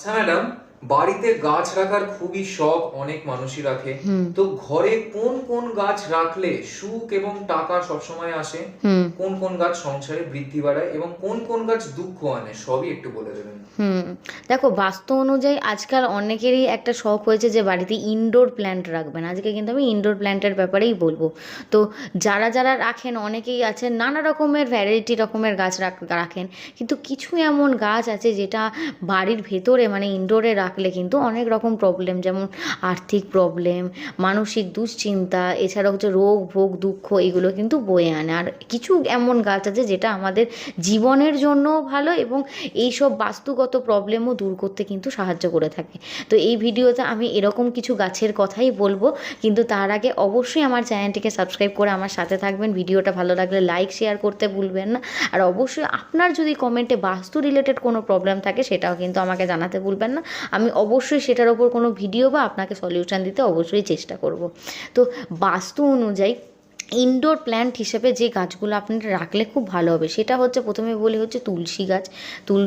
আচ্ছা ম্যাডাম বাড়িতে গাছ রাখার খুবই শখ অনেক মানুষই রাখে। তো ঘরে কোন কোন গাছ রাখলে সুখ এবং টাকা সবসময় আসে? কোন কোন গাছ সংসারে বৃদ্ধি বাড়ায় এবং কোন কোন গাছ দুঃখ আনে? সবই একটু বলে দেবেন। হুম। দেখো বাস্তু অনুযায়ী আজকাল অনেকেরই একটা শখ হয়েছে যে বাড়িতে ইনডোর প্ল্যান্ট রাখবেন আজকে কিন্তু আমি ইনডোর প্ল্যান্টের ব্যাপারেই বলব। তো যারা যারা রাখেন, অনেকেই আছেন, নানা রকমের ভ্যারাইটি রকমের গাছ রাখ- রাখেন। কিন্তু কিছু এমন গাছ আছে যেটা বাড়ির ভেতরে মানে ইনডোরে রাখলে কিন্তু অনেক রকম প্রবলেম যেমন আর্থিক প্রবলেম মানসিক দুশ্চিন্তা এছাড়া হচ্ছে রোগ, ভোগ, দুঃখ, এগুলো কিন্তু বয়ে আনে। আর কিছু এমন গাছ আছে যেটা আমাদের জীবনের জন্যও ভালো এবং এইসব বাস্তুগত প্রবলেমও দূর করতে কিন্তু সাহায্য করে থাকে। তো এই ভিডিওতে আমি এরকম কিছু গাছের কথাই বলব, কিন্তু তার আগে অবশ্যই আমার চ্যানেলটিকে সাবস্ক্রাইব করে আমার সাথে থাকবেন। ভিডিওটা ভালো লাগলে লাইক, শেয়ার করতে ভুলবেন না। আর অবশ্যই আপনার যদি কমেন্টে বাস্তু রিলেটেড কোনো প্রবলেম থাকে, সেটাও কিন্তু আমাকে জানাতে ভুলবেন না। আমি অবশ্যই সেটার ওপর কোনো ভিডিও বা আপনাকে সলিউশন দিতে অবশ্যই চেষ্টা করব। তো বাস্তু অনুযায়ী ইনডোর প্ল্যান্ট হিসেবে যে গাছগুলো আপনারা রাখলে খুব ভালো হবে, সেটা হচ্ছে প্রথমে বলি হচ্ছে তুলসী গাছ, তুল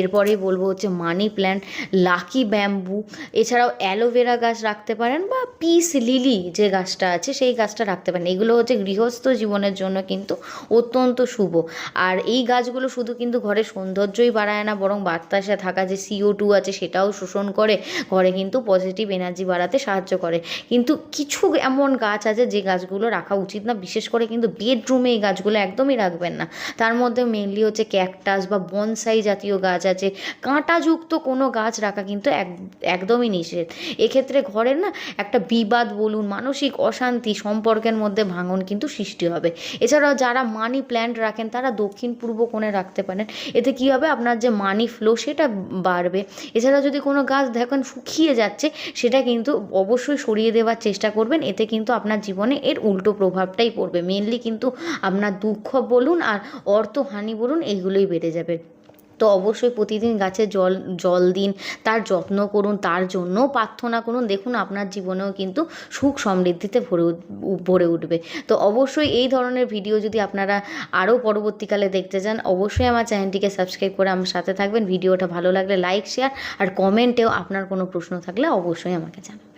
এরপরে বলব হচ্ছে মানি প্ল্যান্ট, লাকি ব্যাম্বু, এছাড়াও অ্যালোভেরা গাছ রাখতে পারেন বা পিস লিলি যে গাছটা আছে সেই গাছটা রাখতে পারেন, এগুলো হচ্ছে গৃহস্থ জীবনের জন্য কিন্তু অত্যন্ত শুভ। আর এই গাছগুলো শুধু কিন্তু ঘরের সৌন্দর্যই বাড়ায় না, বরং বাতাসে থাকা যে সিও টু আছে সেটাও শোষণ করে, ঘরে কিন্তু পজিটিভ এনার্জি বাড়াতে সাহায্য করে। কিন্তু কিছু এমন গাছ আছে যে গাছগুলো রাখা উচিত না, বিশেষ করে কিন্তু বেডরুমে এই গাছগুলো একদমই রাখবেন না। তার মধ্যে মেনলি হচ্ছে ক্যাকটাস বা বনসাই জাতীয় গাছ আছে। কাঁটাযুক্ত কোনো গাছ রাখা কিন্তু এক, একদমই নিষেধ। এক্ষেত্রে ঘরের না একটা বিবাদ বলুন, মানসিক অশান্তি সম্পর্কের মধ্যে ভাঙন কিন্তু সৃষ্টি হবে। এছাড়াও যারা মানি প্ল্যান্ট রাখেন, তারা দক্ষিণ পূর্ব কোণে রাখতে পারেন। এতে কী হবে? আপনার যে মানি ফ্লো সেটা বাড়বে। এছাড়া যদি কোনো গাছ দেখেন শুকিয়ে যাচ্ছে, সেটা কিন্তু অবশ্যই সরিয়ে দেওয়ার চেষ্টা করবেন। এতে কিন্তু আপনার জীবনে এর উল্টো প্রভাবটাই পড়বে। মেনলি কিন্তু আপনার দুঃখ বলুন আর অর্থহানি বলুন, এইগুলোই বেড়ে যাবে। তো অবশ্যই প্রতিদিন গাছে জল জল দিন, তার যত্ন করুন, তার জন্যও প্রার্থনা করুন। দেখুন আপনার জীবনেও কিন্তু সুখ সমৃদ্ধিতে ভরে ভরে উঠবে। তো অবশ্যই এই ধরনের ভিডিও যদি আপনারা আরও পরবর্তীকালে দেখতে চান, অবশ্যই আমার চ্যানেলটিকে সাবস্ক্রাইব করে আমার সাথে থাকবেন। ভিডিওটা ভালো লাগলে লাইক শেয়ার আর কমেন্টেও আপনার কোনো প্রশ্ন থাকলে অবশ্যই আমাকে জানাবেন।